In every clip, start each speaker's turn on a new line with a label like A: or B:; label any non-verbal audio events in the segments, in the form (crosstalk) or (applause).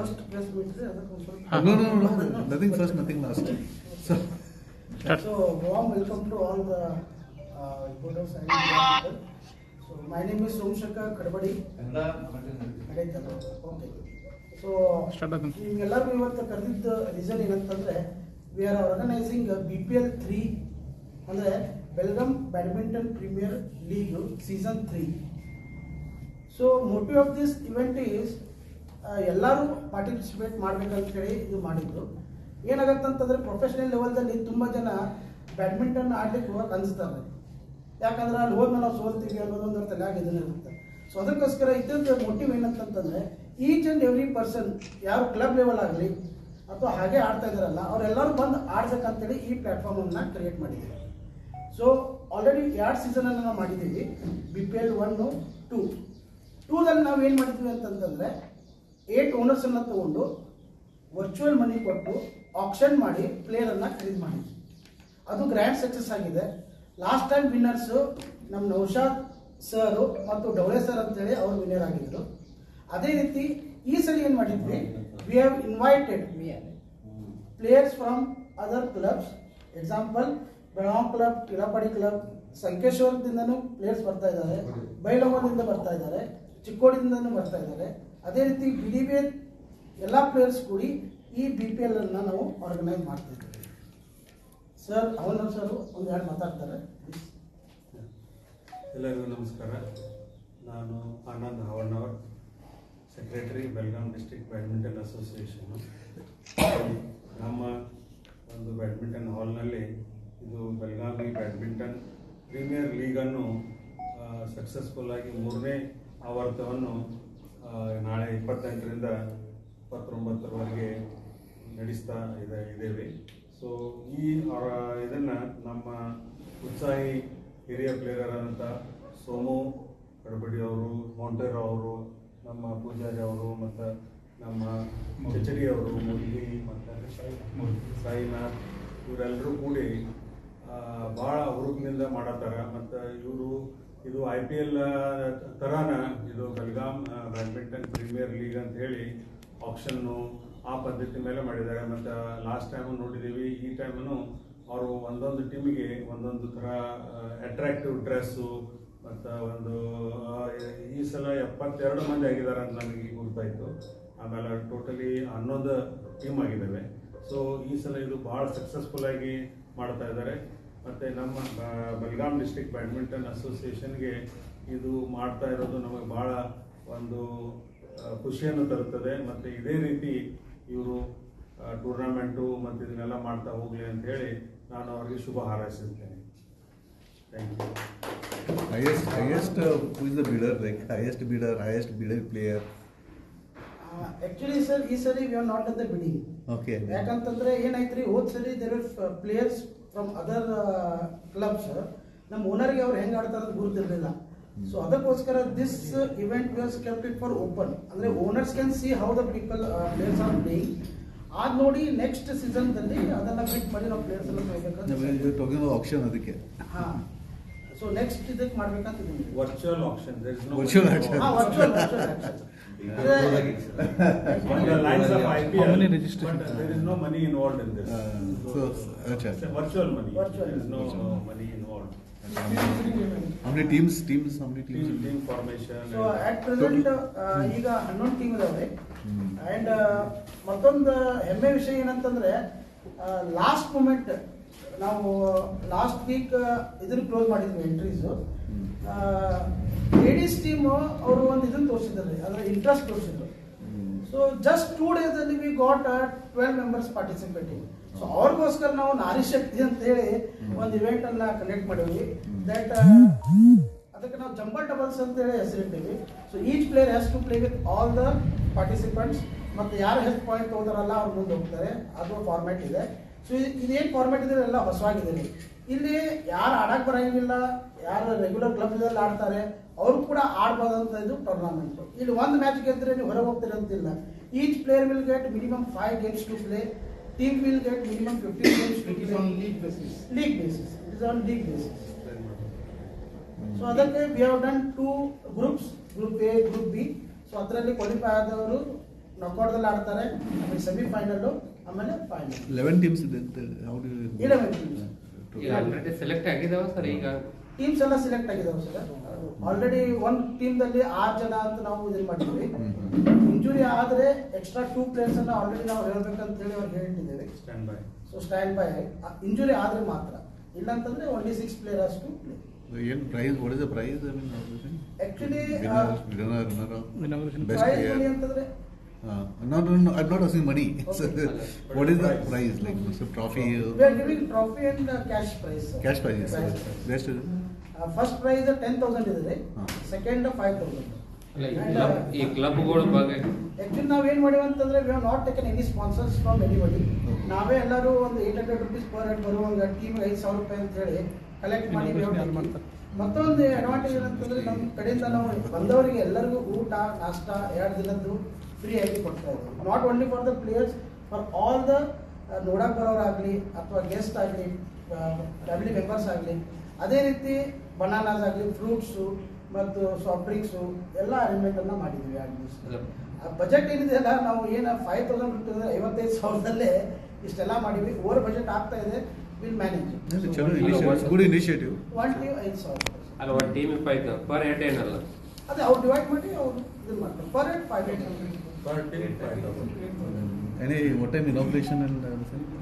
A: First plus ಬಿಟ್ಟರೆ ಅದಕ್ಕೆ nothing first nothing last so welcome to all the reporters I so my name is Somashaka so start ಆಗ ಇವತ್ತು ಕರೆದಿದ್ದ reason ಏನಂತಂದ್ರೆ we are organising B P L three ಅಂದರೆ Belgaum badminton premier league season three so motive of this event is ಎಲ್ಲರೂ participate ಮಾಡ್ಬೇಕಂತ ಹೇಳಿ ಇದು ಮಾಡಿದ್ದು ಏನಾಗತ್ತಂತಂದ್ರೆ ಪ್ರೊಫೆಷನಲ್ ಲೆವೆಲ್ದಲ್ಲಿ ತುಂಬ ಜನ ಬ್ಯಾಡ್ಮಿಂಟನ್ ಆಡ್ಲಿಕ್ಕೆ ಹೋಗಕ್ಕೆ ಅನಿಸ್ತಾರೆ ಯಾಕಂದ್ರೆ ಅಲ್ಲಿ ಹೋಗಿ ನಾವು ಸೋಲ್ತೀವಿ ಅನ್ನೋದೊಂದು ತಲೆಯಾಗ ಇದನ್ನೇ ಇರುತ್ತೆ. ಸೊ ಅದಕ್ಕೋಸ್ಕರ ಇದ್ದಂಥ ಮೋಟಿವ್ ಏನಂತಂತಂದ್ರೆ ಈಚ್ ಆ್ಯಂಡ್ ಎವ್ರಿ ಪರ್ಸನ್ ಯಾರು ಕ್ಲಬ್ ಲೆವೆಲ್ ಆಗಲಿ ಅಥವಾ ಹಾಗೆ ಆಡ್ತಾ ಇದ್ದಾರಲ್ಲ, ಅವರೆಲ್ಲರೂ ಬಂದು ಆಡ್ಬೇಕಂತೇಳಿ ಈ ಪ್ಲಾಟ್ಫಾರ್ಮನ್ನು ಕ್ರಿಯೇಟ್ ಮಾಡಿದ್ದೀವಿ ಸೊ ಆಲ್ರೆಡಿ ಎರಡು ಸೀಸನನ್ನು ನಾವು ಮಾಡಿದ್ದೀವಿ. B P L one two ಟೂದಲ್ಲಿ ನಾವು ಏನು ಮಾಡಿದ್ದೀವಿ ಅಂತಂತಂದರೆ ಏಟ್ ಓನರ್ಸನ್ನು ತಗೊಂಡು ವರ್ಚುವಲ್ ಮನಿ ಕೊಟ್ಟು ಆಕ್ಷನ್ ಮಾಡಿ ಪ್ಲೇಯರನ್ನು ಖರೀದಿ ಮಾಡಿ ಅದು ಗ್ರ್ಯಾಂಡ್ ಸಕ್ಸಸ್ ಆಗಿದೆ. ಲಾಸ್ಟ್ ಟೈಮ್ ವಿನ್ನರ್ಸು ನಮ್ಮ ನೌಶಾದ್ ಸರ್ ಮತ್ತು ಡೌಳೆ ಸರ್ ಅಂತೇಳಿ ಅವರು ವಿನ್ನರ್ ಆಗಿದ್ರು. ಅದೇ ರೀತಿ ಈ ಸಲ ಏನು ಮಾಡಿದ್ವಿ? We have invited players from other clubs example Belagav club Kilapadi club ಸಂಕೇಶ್ವರದಿಂದನೂ players ಬರ್ತಾ ಇದ್ದಾರೆ. ಬೈಲಹೊಂಗದಿಂದ ಬರ್ತಾ ಇದ್ದಾರೆ. ಚಿಕ್ಕೋಡಿಯಿಂದನೂ ಬರ್ತಾ ಇದ್ದಾರೆ. ಅದೇ ರೀತಿ ಬಿಡಿಬೇರ್ ಎಲ್ಲ ಪ್ಲೇಯರ್ಸ್ ಕೂಡಿ ಈ ಬಿ ಪಿ ಎಲ್ ಅನ್ನು ನಾವು ಆರ್ಗನೈಸ್ ಮಾಡ್ತಿದ್ದೀವಿ ಸರ್ ಅವನ ಸರ್ ಒಂದು ಎರಡು ಮಾತಾಡ್ತಾರೆ.
B: ಎಲ್ಲರಿಗೂ ನಮಸ್ಕಾರ. ನಾನು Anand Havannavar secretary Belgaum district badminton association ನಮ್ಮ ಒಂದು ಬ್ಯಾಡ್ಮಿಂಟನ್ ಹಾಲ್ನಲ್ಲಿ ಇದು ಬೆಲ್ಗಾವಿ ಬ್ಯಾಡ್ಮಿಂಟನ್ ಪ್ರೀಮಿಯರ್ ಲೀಗನ್ನು ಸಕ್ಸಸ್ಫುಲ್ಲಾಗಿ ಮೂರನೇ ಆವರ್ತವನ್ನು ನಾಳೆ ಇಪ್ಪತ್ತೆಂಟರಿಂದ ಇಪ್ಪತ್ತೊಂಬತ್ತರವರೆಗೆ ನಡೆಸ್ತಾ ಇದೆ, ಇದ್ದೇವೆ. ಸೊ ಈ ಇದನ್ನು ನಮ್ಮ ಉತ್ಸಾಹಿ ಹಿರಿಯ ಪ್ಲೇಯರ್ ಆದಂಥ ಸೋಮು ಕಡಬಡಿ ಅವರು, ಮೊಂಟೇರೋ ಅವರು, ನಮ್ಮ ಪೂಜಾರಿ ಅವರು, ಮತ್ತು ನಮ್ಮ ಚಚಡಿ ಅವರು ಮುರಳಿ ಮತ್ತು ಸಾಯಿನಾಥ್ ಇವರೆಲ್ಲರೂ ಕೂಡಿ ಭಾಳ ಹುರುಪಿನಿಂದ ಮಾಡತ್ತಾರ. ಮತ್ತು ಇವರು ಇದು ಐ ಪಿ ಎಲ್ ಥರನ ಇದು ಬೆಲ್ಗಾಮ್ ಬ್ಯಾಡ್ಮಿಂಟನ್ ಪ್ರೀಮಿಯರ್ ಲೀಗ್ ಅಂತ ಹೇಳಿ ಆಪ್ಷನ್ನು ಆ ಪದ್ಧತಿ ಮೇಲೆ ಮಾಡಿದ್ದಾರೆ. ಮತ್ತು ಲಾಸ್ಟ್ ಟೈಮು ನೋಡಿದ್ದೀವಿ ಈ ಟೈಮನ್ನು ಅವರು ಒಂದೊಂದು ಟೀಮಿಗೆ ಒಂದೊಂದು ಥರ ಅಟ್ರಾಕ್ಟಿವ್ ಡ್ರೆಸ್ಸು ಮತ್ತು ಒಂದು ಈ ಸಲ ಎಪ್ಪತ್ತೆರಡು ಮಂದಿ ಆಗಿದ್ದಾರೆ ಅಂತ ನನಗೆ ಗೊತ್ತಾಯಿತು ಆಮೇಲೆ ಟೋಟಲಿ ಹನ್ನೊಂದು ಟೀಮ್ ಆಗಿದ್ದಾವೆ. ಸೊ ಈ ಸಲ ಇದು ಭಾಳ ಸಕ್ಸಸ್ಫುಲ್ಲಾಗಿ ಮಾಡ್ತಾ ಇದ್ದಾರೆ. ಮತ್ತು ನಮ್ಮ ಬ- ಡಿಸ್ಟಿಕ್ ಬ್ಯಾಡ್ಮಿಂಟನ್ ಅಸೋಸಿಯೇಷನ್ಗೆ ಇದು ಮಾಡ್ತಾ ಇರೋದು ನಮಗೆ ಭಾಳ ಒಂದು ಖುಷಿಯನ್ನು ತರುತ್ತದೆ. ಮತ್ತು ಇದೇ ರೀತಿ ಇವರು ಟೂರ್ನಮೆಂಟು ಮತ್ತು ಇದನ್ನೆಲ್ಲ ಮಾಡ್ತಾ ಹೋಗಲಿ ಅಂತ ಹೇಳಿ ನಾನು ಅವರಿಗೆ ಶುಭ ಹಾರೈಸುತ್ತೇನೆ. Thank you
C: highest highest is the bidder like highest bidder highest bidder player?
A: Actually sir ಈ ಸರಿ we are not at the bidding
C: okay
A: ಯಾಕಂತಂದ್ರೆ ಏನಾಯ್ತ್ರಿ ಹೋದ್ ಸರಿ there players from other clubs ನಮ್ಮ ಓನರ್ಗೆ ಅವ್ರು ಹೆಂಗ್ ಆಡ್ತಾರೆ ಅಂತ ಗುರುತಿರ್ಲಿಲ್ಲ. ಸೊ ಅದಕ್ಕೋಸ್ಕರ this event was kept it for open ಅಂದ್ರೆ owners can see how the people players are playing ಆಗ ನೋಡಿ ನೆಕ್ಸ್ಟ್ ಸೀಸನ್ದಲ್ಲಿ ಅದನ್ನ ಬಿಟ್ ಮಾಡಿ ನಾವು ಪ್ಲೇಯರ್ಸ್ ಎಲ್ಲ
C: ಮಾಡಬೇಕಂತ auction ಅದಕ್ಕೆ.
A: ಹಾ. ಸೊ ನೆಕ್ಸ್ಟ್ ಇದಕ್ಕೆ ಮಾಡ್ಬೇಕಂತ
B: virtual option
A: virtual
B: On the lines of IPL,
D: How many registration?
B: but there is no money involved in this.
C: Uh, so, acha.
B: It's a virtual money.
A: Virtual.
B: There is no
C: Virtual.
B: uh, money involved.
C: How many teams, teams, how many teams?
B: Team, team formation.
A: So
B: and-
A: at present ಈಗ ಹನ್ನೊಂದು team ಇದಾವೆ. And ಮತ್ತೊಂದು ಹೆಮ್ಮೆ ವಿಷಯ ಏನಂತಂದ್ರೆ last moment ನಾವು last week ಇದ್ರ close ಮಾಡಿದ್ವಿ ಎಂಟ್ರೀಸ್. ಲೇಡೀಸ್ ಟೀಮ್ ಅವರು ಒಂದು ಇದನ್ನು ತೋರಿಸಿದ್ದಾರೆ, ಅದರ ಇಂಟ್ರೆಸ್ಟ್ ತೋರಿಸಿದ್ರು. ಸೊ ಜಸ್ಟ್ ಟೂ ಡೇಸ್ ಅಲ್ಲಿ we got twelve members participating so ಅವ್ರಿಗೋಸ್ಕರ ನಾವು ನಾರಿ ಶಕ್ತಿ ಅಂತ ಹೇಳಿ ಒಂದು ಇವೆಂಟ್ ಅನ್ನ ಕಂಡಕ್ಟ್ ಮಾಡಿದ್ವಿ. ದಟ್ ಅದಕ್ಕೆ ನಾವು ಜಂಬಲ್ ಡಬಲ್ಸ್ ಅಂತ ಹೇಳಿ ಹೆಸರಿಟ್ಟಿವಿ so each player has to play with all the participants ಮತ್ತೆ ಯಾರು ಹೆಲ್ತ್ ಪಾಯಿಂಟ್ ಹೋದಾರಲ್ಲ ಅವ್ರು ಮುಂದೆ ಹೋಗ್ತಾರೆ. ಅದು ಫಾರ್ಮ್ಯಾಟ್ ಇದೆ. ಸೊ ಇದೇನು ಫಾರ್ಮ್ಯಾಟ್ ಇದೆ ಎಲ್ಲ ಹೊಸವಾಗಿದೆ ಇಲ್ಲಿ. ಯಾರು ಆಡಕ್ ಬರಂಗಿಲ್ಲ ಯಾರು ರೆಗ್ಯುಲರ್ ಕ್ಲಬ್ನಲ್ಲಿ ಆಡ್ತಾರೆ ಅವರು ಕೂಡ ಆಡ್ಬೋದಂತ ಇದು ಟೂರ್ನಮೆಂಟ್ ಇಲ್ಲಿ ಒಂದು ಮ್ಯಾಚ್ ಗೆದ್ರೆ ನೀವು ಹೊರಗೆ ಹೋಗ್ತೀರ ಅಂತಿಲ್ಲ. Each player will get minimum five games to play team will get minimum fifteen games to play league basis league basis it is on league basis so ಅದಕ್ಕೆ we have done two groups group A group B so ಅದರಲ್ಲಿ qualify ಆದವರು ನಕೌಟ್ದಲ್ಲಿ ಆಡ್ತಾರೆ. ಆಮೇಲೆ semifinal ಆಮೇಲೆ final
C: eleven teams ಇದೆ ಅಂತ how
D: eleven teams select ಆಗಿದಾವ ಸರ್ ಈಗ?
A: ಟೀಮ್ಸ್ ಎಲ್ಲ ಸೆಲೆಕ್ಟ್ ಆಗಿದಾವೆ ಸರ್ ಆಲ್ರೆಡಿ ಒಂದು ಟೀಮ್ದಲ್ಲಿ ಆರು ಜನ ಅಂತ ನಾವು ಇದನ್ನ ಮಾಡಿದ್ವಿ ಇಂಜುರಿ ಆದ್ರೆ ಎಕ್ಸ್ಟ್ರಾ ಟೂ ಪ್ಲೇಯರ್ಸ್ ಅನ್ನ ಆಲ್ರೆಡಿ ನಾವು ಹೇಳ್ಬೇಕಂತ ಹೇಳಿ ಅವ್ರಿಗೆ ಹೇಳಿದ್ದೇವೆ
B: stand by
A: so stand by injury ಆದ್ರೆ ಮಾತ್ರ. ಇಲ್ಲಾಂತಂದ್ರೆ ಓನ್ಲಿ ಸಿಕ್ಸ್ ಪ್ಲೇಯರ್ ಅಷ್ಟು ಪ್ಲೇ
C: ಏನ್ prize what is the prize I mean winner
A: prize money ಅಂತಂದ್ರೆ
C: no no no i'm not asking money. So,
A: Okay. (laughs)
C: what is the price. like so trophy?
A: We are giving trophy and cash prize
C: cash prize best
A: first prize ten thousand ಇದೆ
C: ರೀ
A: second five thousand
D: ಅಲ್ಲ, ಈ club ಈ ಕ್ಲಬ್ಗಳ ಬಗ್ಗೆ
A: actually ಏನು ಮಾಡಿವಿ ಅಂತಂದ್ರೆ we have not taken any sponsors from anybody
C: Okay.
A: ನಾವೇ ಎಲ್ಲರೂ ಒಂದು eight hundred rupees per head ಬರುವಂಗ team ಐದು ಸಾವಿರ ರೂಪಾಯಿ ಅಂತ ಹೇಳಿ ಕಲೆಕ್ಟ್ ಮಾಡಿ we. ಮತ್ತೊಂದು ಅಡ್ವಾಂಟೇಜ್ ಏನಂತಂದ್ರೆ ನಮ್ಮ ಕಡೆಯಿಂದ ನಾವು ಬಂದವರಿಗೆ ಎಲ್ಲರಿಗೂ ಊಟ ನಾಷ್ಟ ಎರಡು ದಿನದ್ದು ಫ್ರೀ ಆಗಿ ಕೊಡ್ತಾ ಇದ್ದೀವಿ not only for the players for all the ನೋಡಕ್ ಬರೋರಾಗಲಿ ಅಥವಾ ಗೆಸ್ಟ್ ಆಗಲಿ ಫ್ಯಾಮಿಲಿ ಮೆಂಬರ್ಸ್ ಆಗಲಿ ಅದೇ ರೀತಿ ಬನಾನಾಸ್ ಆಗಲಿ ಫ್ರೂಟ್ಸು ಮತ್ತು ಸಾಫ್ಟ್ ಡ್ರಿಂಕ್ಸು ಎಲ್ಲ ಅರೇಂಜ್ಮೆಂಟನ್ನು ಮಾಡಿದ್ದೀವಿ ಆ
D: ಆ
A: ಬಜೆಟ್ ಏನಿದೆ ಅಲ್ಲ ನಾವು ಏನು ಫೈವ್ ತೌಸಂಡ್ ಬಿಟ್ಟಿದ್ರೆ ಐವತ್ತೈದು ಸಾವಿರದಲ್ಲೇ ಇಷ್ಟೆಲ್ಲ ಮಾಡಿವಿ ಓವರ್ ಬಜೆಟ್ ಆಗ್ತಾ ಇದೆ will manage
C: good initiative
A: one team ಐದು ಸಾವಿರ
D: ಅಲ್ಲ ಒಂದು ಟೀಮ್ ಫೈವ್ ಪರ್ ಹೆಡ್ ಏನಲ್ಲ?
A: ಅದೇ ಅವ್ರು ಡಿವೈಡ್ ಮಾಡಿ ಅವ್ರು ಇದು ಮಾಡ್ತಾರೆ. Per head five eight hundred
C: any what time inauguration and uh,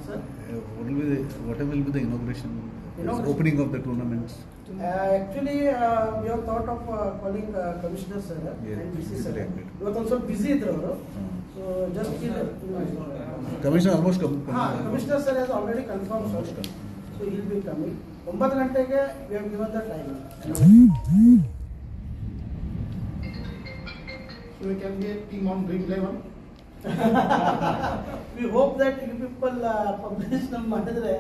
A: Sir?
C: uh, what will be the, what time will be the inauguration,
A: Inauguration.
C: opening of the tournaments Uh, actually,
A: actually we have uh, calling uh, commissioner
C: sir
A: sir yes, and
C: right, right.
A: ಇವತ್ತು ಒಂದು ಸ್ವಲ್ಪ ಬಿಸಿ ಇದ್ರು ಅವರು
C: ಹ್ಮ್.
A: So just
C: commissioner almost come,
A: ಹಾ commissioner sir has already confirm sir
C: Almost confirmed.
A: So I'll be coming ಒಂಬತ್ತು ಗಂಟೆಗೆ we the time. The time
E: So (laughs) we can be a team on Dream Eleven.
A: We hope you people people publish ನಮ್ಮ ಮಾಡಿದ್ರೆ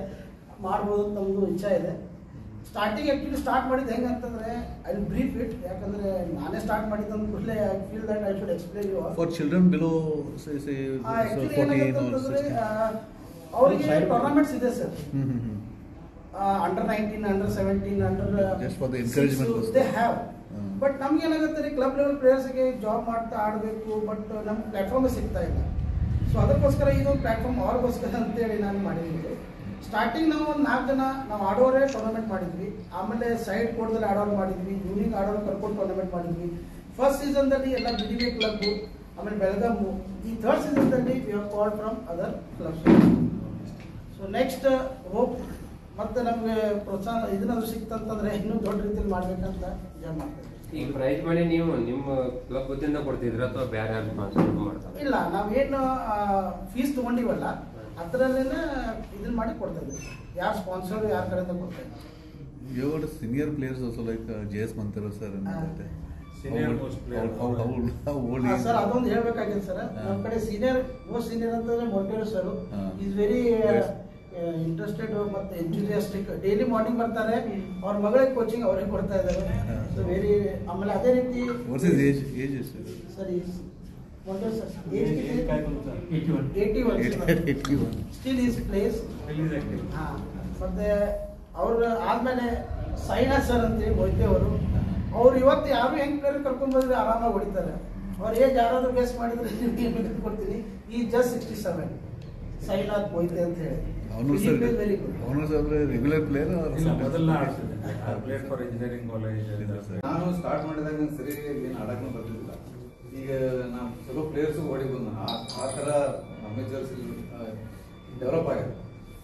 A: ಮಾಡ್ಬೋದು ಅಂತ ನಮ್ಮದು ಇಚ್ಛೆ ಇದೆ. Starting actually start ಮಾಡಿದ್ದು ಹೆಂಗೆ ಅಂತಂದರೆ ಐ ಬ್ರೀಫ್ ಇಟ್ ಯಾಕಂದರೆ ನಾನೇ ಸ್ಟಾರ್ಟ್ ಮಾಡಿದ್ದು ಅಂದ ಕೂಡಲೇ I feel that I should explain you
C: for children below say say so
A: actually
C: 14
A: ಏನಾಗುತ್ತೆ
C: or
A: ಅಂತಂದ್ರೆ
C: 16
A: ಅವರಿಗೆ ಟೂರ್ನಮೆಂಟ್ಸ್ ಇದೆ sir. Under nineteen under seventeen under
C: Just for the encouragement ಗೋಸ್ಕರ.
A: They have. ಬಟ್ ನಮ್ಗೆ ಏನಾಗುತ್ತೆ ರೀ ಕ್ಲಬ್ ಲೆವೆಲ್ ಪ್ಲೇಯರ್ಸ್ಗೆ ಜಾಬ್ ಮಾಡ್ತಾ ಆಡಬೇಕು ಬಟ್ ನಮ್ಗೆ ಪ್ಲಾಟ್ಫಾರ್ಮ್ ಸಿಗ್ತಾ ಇಲ್ಲ. ಸೊ ಅದಕ್ಕೋಸ್ಕರ ಇದು ಪ್ಲಾಟ್ಫಾರ್ಮ್ ಅವ್ರಿಗೋಸ್ಕರ ಅಂತೇಳಿ ನಾನು ಮಾಡಿದ್ದೀನಿ. ಸ್ಟಾರ್ಟಿಂಗ್ ನಾವು ಒಂದು ನಾಲ್ಕು ಜನ, ನಾವು ಆಡೋರೇ ಟೂರ್ನಮೆಂಟ್ ಮಾಡಿದ್ವಿ. ಆಮೇಲೆ ಸೈಡ್ ಕೋರ್ಟ್ದಲ್ಲಿ ಆಡೋರು ಮಾಡಿದ್ವಿ ಯೂನಿಂಗ್ ಆಡೋರು ಕರ್ಕೊಂಡು ಟೂರ್ನಮೆಂಟ್ ಮಾಡಿದ್ವಿ. ಫಸ್ಟ್ ಸೀಸನ್ದಲ್ಲಿ ಎಲ್ಲ ಬಿ ಡಿ ಬಿ ಕ್ಲಬ್ ಆಮೇಲೆ ಬೆಳಗಾಮು ಈ third ಸೀಸನ್ದಲ್ಲಿ we have call from other clubs so next hope ಮತ್ತೆ ನಮಗೆ ಪ್ರೋತ್ಸಾಹ ಇದನ್ನ ಸಿಕ್ತಂತಂದ್ರೆ ಇನ್ನೂ ದೊಡ್ಡ ರೀತಿಯಲ್ಲಿ ಮಾಡ್ಬೇಕಂತ ವಿಚಾರ ಮಾಡ್ತೇವೆ
D: ಈಗ ಪ್ರೈಸ್ ಮನಿ ನೀವು ನಿಮ್ಮ ಕ್ಲಬ್ ವತಿಯಿಂದ ಕೊಡ್ತಿದ್ರ ಅಥವಾ ಬೇರೆ ಯಾರು ಸ್ಪಾನ್ಸರ್ ಮಾಡ್ತಾರೆ
A: ಇಲ್ಲ ನಾವೇನು ಫೀಸ್ ತಗೊಂಡಿವಲ್ಲ ಅದರಲ್ಲೇನೆ ಇದನ್ನ ಮಾಡಿ ಕೊಡ್ತಾ ಇದ್ದೀವಿ ಯಾರು ಸ್ಪಾನ್ಸರ್ ಯಾರ ಕಡೆಯಿಂದ ಕೊಡ್ತಾ ಇದ್ದೀವಿ
C: senior players senior players also like uh, J.S. Mantara sir and that.
B: Senior
C: how,
B: most player.
C: how, how, how, how old is
A: sir ಅದೊಂದು ಹೇಳಬೇಕಾಗಿದೆ ಸರ್ ನಮ್ಮ ಕಡೆ ಸೀನಿಯರ್ ಮೋಸ್ಟ್ ಸೀನಿಯರ್ ಅಂತಂದ್ರೆ Monteiro sir
C: is
A: is very. Interested ಮತ್ತೆ enthusiastic daily morning ಬರ್ತಾರೆ ಅವ್ರ ಮಗಳಿಗೆ coaching ಅವ್ರಿಗೆ ಕೊಡ್ತಾ ಇದ್ದಾರೆ. ಸೊ ವೆರಿ ಆಮೇಲೆ ಅದೇ ರೀತಿ ಸರಿ ಸ್ಟಿಲ್ ಈಸ್ ಪ್ಲೇಸ್ ಹಾ. ಮತ್ತೆ ಅವ್ರ ಆದ್ಮೇಲೆ ಸೈನಾ ಸರ್ ಅಂತೇಳಿ ಮೊಯ್ತೆ ಅವರು ಅವ್ರು ಇವತ್ತು ಯಾರು ಹೆಂಗ್ ಪ್ಲೇಯರ್ ಕರ್ಕೊಂಡ್ ಬಂದ್ರೆ ಆರಾಮಾಗಿ ಹೊಡಿತಾರೆ. ಅವ್ರ ಏಜ್ ಯಾರಾದ್ರೂ ಬೇಸ್ ಮಾಡಿದ್ರೆ (laughs) ಕೊಡ್ತೀನಿ. ಈ just sixty seven Sainath Moite ಅಂತ ಹೇಳಿ.
C: ಅವನು ಸರ್ ಅವನು ಸರ್ ರೆಗ್ಯುಲರ್ ಪ್ಲೇಯರ್
B: ಮೊದಲ ಪ್ಲೇಟ್ ಫಾರ್ ಇಂಜಿನಿಯರಿಂಗ್ ಕಾಲೇಜ್
F: ನಾನು ಸ್ಟಾರ್ಟ್ ಮಾಡಿದಾಗ ಸರಿ ಏನು ಆಡಕ್ಕೂ ಬರ್ತಿದ್ದಿಲ್ಲ. ಈಗ ನಾವು ಚಲೋ ಪ್ಲೇಯರ್ಸು ಓಡಿ ಬಂದ ಆ- ಆ ಥರ ಅಮೇಜರ್ಸ್ ಡೆವಲಪ್ ಆಗಿದೆ.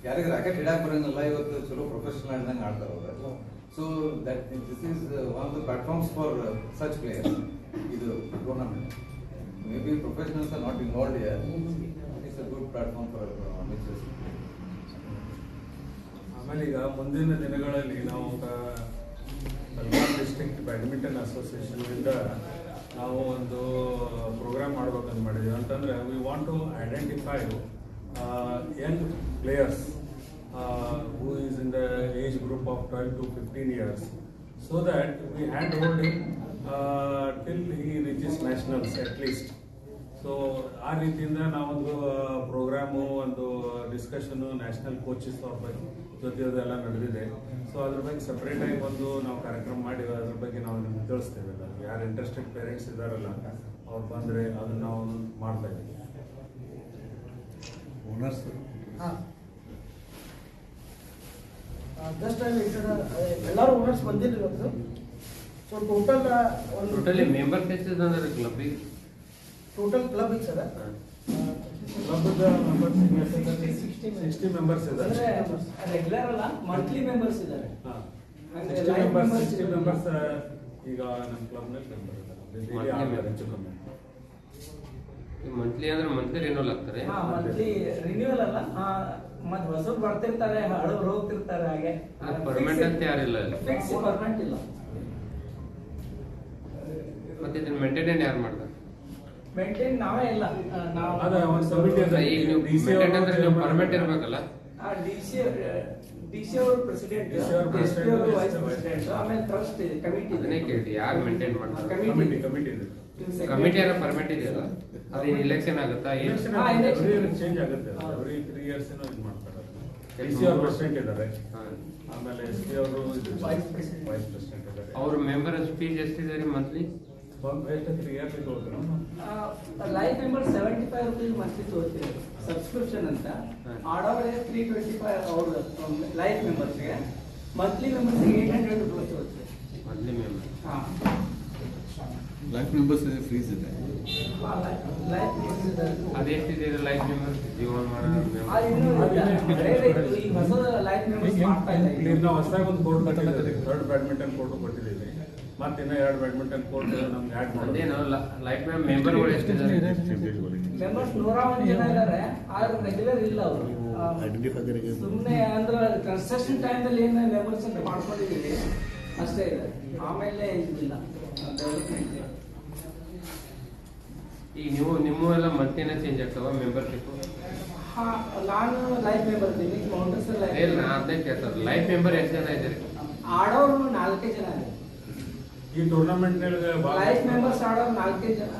F: ಯಾರಿಗೆ ರಾಕೆಟ್ ಹಿಡಾಕ್ ಬರಂಗಿಲ್ಲ. ಇವತ್ತು ಚಲೋ ಪ್ರೊಫೆಷನಲ್ ಆಡ್ದಂಗೆ ಆಡ್ತಾರೆ ಅವರು. So that this is one of the platforms for such players ಇದು tournament may be professionals are not involved year it's a good platform for amateurs
B: ಆಮೇಲೆ ಈಗ ಮುಂದಿನ ದಿನಗಳಲ್ಲಿ ನಾವು ಬೆಳಗಾವಿ ಡಿಸ್ಟ್ರಿಕ್ಟ್ ಬ್ಯಾಡ್ಮಿಂಟನ್ ಅಸೋಸಿಯೇಷನ್ನಿಂದ ನಾವು ಒಂದು ಪ್ರೋಗ್ರಾಮ್ ಮಾಡ್ಬೇಕಂತ ಮಾಡಿದ್ವಿ. ಅಂತಂದ್ರೆ we want to identify young players who is in the age group of twelve to fifteen years so that we hand hold till he reaches nationals at least so ಆ ರೀತಿಯಿಂದ ನಾವೊಂದು programme ಒಂದು discussion national coaches ಅವ್ರ ಬಗ್ಗೆ ಜೊತೆ ಅದೆಲ್ಲ ನಡೆದಿದೆ. So ಅದ್ರ ಬಗ್ಗೆ ಸಪ್ರೇಟ್ ಆಗಿ ಒಂದು ನಾವು ಕಾರ್ಯಕ್ರಮ ಮಾಡಿ ಅದ್ರ ಬಗ್ಗೆ ನಾವು ನಿಮ್ಗೆ ತಿಳಿಸ್ತೇವೆ. ಯಾರು ಇಂಟ್ರೆಸ್ಟೆಡ್ ಪೇರೆಂಟ್ಸ್ ಇದ್ದಾರಲ್ಲ ಅವ್ರು ಬಂದರೆ ಅದನ್ನ ನಾವು ಮಾಡ್ತಾ ಇದ್ದೀವಿ.
C: ಓನರ್ಸ್
A: ಹಾಂ. ಜಸ್ಟ್ ಅಲ್ಲಿ ಎಲ್ಲರೂ ಓನರ್ಸ್ ಬಂದಿಲ್ಲ ಸರ್ ಸೊ ಟೋಟಲ್ ಒಂದು
D: ಟೋಟಲಿ ಮೆಂಬರ್ಸ್ ಎಷ್ಟಿದೆ ಅಂದ್ರೆ ಕ್ಲಬ್ಬಿಗೆ
A: ಟೋಟಲ್ ಕ್ಲಬ್ ಇದೆ ಸರ್
B: ಕ್ಲಬ್ದ ಮೆಂಬರ್ಸ್ ಸಿಕ್ಸ್ಟಿ ಮೆಂಬರ್ಸ್ ಇದ್ದಾರೆ
G: ರೆಗ್ಯುಲರ್ ಅಲ್ಲ ಮಂತ್ಲಿ ಮೆಂಬರ್ಸ್ ಇದ್ದಾರೆ
B: ಸಿಕ್ಸ್ಟಿ ಮೆಂಬರ್ಸ್ ಸಿಕ್ಸ್ಟಿ. ಮೆಂಬರ್ಸ್ ಈಗ ನಮ್ಮ ಕ್ಲಬ್ನಲ್ಲಿ ಮೆಂಬರ್ ಇದ್ದಾರೆ. ಹೆಚ್ಚು ಕಮ್ಮಿ.
D: ಮಂತ್ಲಿ ಅಂದ್ರೆ ಮಂತ್ಲಿ ರಿನ್ಯೂವಲ್ ಆಗ್ತಾರೆ?
G: ಹಾ ಮಂತ್ಲಿ ರಿನ್ಯೂವಲ್ ಅಲ್ಲ. ಆ, ಮತ್ತ್ ಹೊಸಬ್ರು ಬರ್ತಿರ್ತಾರೆ ಹಳಬ್ರು ಹೋಗ್ತಿರ್ತಾರೆ ಹಾಗೆ.
D: ಪರ್ಮನೆಂಟ್ ಅಂತ ಯಾರಿಲ್ಲ ಅಲ್ಲಿ?
G: ಫಿಕ್ಸ್ ಪರ್ಮನೆಂಟ್ ಇಲ್ಲ.
D: ಮತ್ತೆ ಇದನ್ನ ಮೇಂಟೈನ್ ಯಾರು ಮಾಡ್ತಾರೆ?
G: ಮೇಂಟೈನ್ ನಾವೇ ಇಲ್ಲ. ಆ, ನಾವು
B: ಅದೇ ಒಂದು
D: ಈಗ ನೀವು ಮೇಂಟೈನ್ ಅಂದ್ರೆ ನೀವು
B: ಅವ್ರು
D: ಪರ್ಮನೆಂಟ್ ಇರಬೇಕಲ್ಲ?
G: ಡಿ ಸಿ ಡಿ ಅವರು ಪ್ರೆಸಿಡೆಂಟ್
B: ಅವ್ರು
G: ವೈಸ್ ಆಮೇಲೆ ಟ್ರಸ್ಟ್ ಇದೆ ಕಮಿಟಿ
D: ಅದನ್ನೇ ಕೇಳಿ ಯಾರು ಮೇಂಟೈನ್ ಮಾಡ್ತಾರೆ?
B: ಕಮಿಟಿ ಕಮಿಟಿ ಇದೆ.
D: ಕಮಿಟಿ ಏನೋ ಪರ್ಮನೆಂಟ್ ಇದೆಯಲ್ಲ? ಅದು ಇಲೆಕ್ಷನ್ ಆಗುತ್ತಾ
B: change ಆಗುತ್ತೆ.
G: ಹಾ.
B: ಎವ್ರಿ ತ್ರೀ ಇಯರ್ಸ್ ಏನೋ ಇದು ಮಾಡ್ತಾರೆ. ಡಿ
D: ಎಷ್ಟು
B: ಸಿ ಪ್ರೆಸಿಡೆಂಟ್ ಇದ್ದಾರೆ. ಆಮೇಲೆ ಎಸ್ಪಿ ಅವರು
G: Vice president.
B: ವೈಸ್ ಪ್ರೆಸಿಡೆಂಟ್ ಇದ್ದಾರೆ.
D: ಅವ್ರ ಮೆಂಬರ್ ಫೀಸ್ ಎಷ್ಟಿದೆ ರೀ monthly
G: life member seventy five rupees monthly ತಗೋತೀವಿ ಸಬ್ಸ್ಕ್ರಿಪ್ಷನ್ ಅಂತ. ಆಡೋರೆ ತ್ರೀ ಟ್ವೆಂಟಿ ಫೈವ್ ಅವ್ರ ಲೈಫ್ ಮೆಂಬರ್ಸ್ಗೆ ಮಂತ್ಲಿ ಮೆಂಬರ್ಸ್ಗೆ ಏಟ್ ಹಂಡ್ರೆಡ್ ರುಪೀಸ್ ತಗೋತೀವಿ
D: ಮಂತ್ಲಿ ಮೆಂಬರ್
G: ಹಾಂ.
C: ಲೈಫ್ ಮೆಂಬರ್ಸ್ ಫ್ರೀಸ್ ಇದೆ?
G: ಲೈಫ್ ಮೆಂಬರ್ಸ್ ಇದ್ದಾರೆ
D: ಅದೆಷ್ಟಿದೆ ಲೈಫ್ ಮೆಂಬರ್ಸ್ ಜೀವನ ಮಾಡೋ
G: ಅದು
D: ಮೆಂಬರ್
G: ಇನ್ನೂ ಇಲ್ಲ. ಹಳೇದೇ ಇತ್ತು. ಈಗ ಹೊಸ ಲೈಫ್ ಮೆಂಬರ್ಸ್ ಮಾಡ್ತಾ ಇಲ್ಲ ಈಗ.
B: ಈಗ ನಾವು ಹೊಸದಾಗಿ ಒಂದು ಬೋರ್ಡ್ ಕಟ್ಟಿದ್ದೀವಿ. ಥರ್ಡ್ ಬ್ಯಾಡ್ಮಿಂಟನ್ ಕೋರ್ಟ್ ಕೊಟ್ಟಿದ್ದೀವಿ. ಮತ್ತೆ ಇನ್ನೂ ಎರಡು ಬ್ಯಾಡ್ಮಿಂಟನ್ ಕೋರ್ಟ್ ನಮ್ಗೆ ಆ್ಯಡ್
D: ಅದೇನು
B: ಮಾಡೋದು
D: ಲೈಫ್ ಮೆಂಬರ್ಗಳು ಎಷ್ಟಿದ್ದಾರೆ
G: ಮೆಂಬರ್ಸ್ ನೂರ ಒಂದು ಜನ ಇದ್ದಾರೆ ಆದ್ರೆ ರೆಗ್ಯುಲರ್ ಇಲ್ಲ ಅವರು. ಸುಮ್ಮನೆ ಅಂದ್ರೆ ಕನ್ಸ್ಟ್ರಕ್ಷನ್ ಟೈಮಲ್ಲಿ ಏನು ಮೆಂಬರ್ಸ್ ಅಂತ ಮಾಡ್ಕೊಂಡಿದ್ದೀವಿ ಅಷ್ಟೇ ಇದೆ ಆಮೇಲೆ ಇದಿಲ್ಲ ಡೆವಲಪ್ಮೆಂಟ್
D: ಈಗ ನೀವು ನಿಮ್ಮ ಎಲ್ಲ ಮಂತ್ಲಿನ ಚೇಂಜ್ ಆಗ್ತಾವ ಮೆಂಬರ್ಶಿಪ್
G: ಹಾ ನಾನು ಲೈಫ್ ಮೆಂಬರ್ ಇದ್ದೀನಿ ಮೌಂಟರ್ಸ್
D: ಇಲ್ಲ ನಾ ಅದನ್ನೇ ಕೇಳ್ತಾರೆ ಲೈಫ್ ಮೆಂಬರ್ ಎಷ್ಟು ಜನ ಇದ್ದಾರೆ?
G: ಆಡೋರು ನಾಲ್ಕೇ ಜನ ಇದೆ
B: ಈ ಟೂರ್ನಮೆಂಟ್
G: ಲೈಫ್ ಮೆಂಬರ್ಸ್ ಆಡೋರು ನಾಲ್ಕೇ ಜನ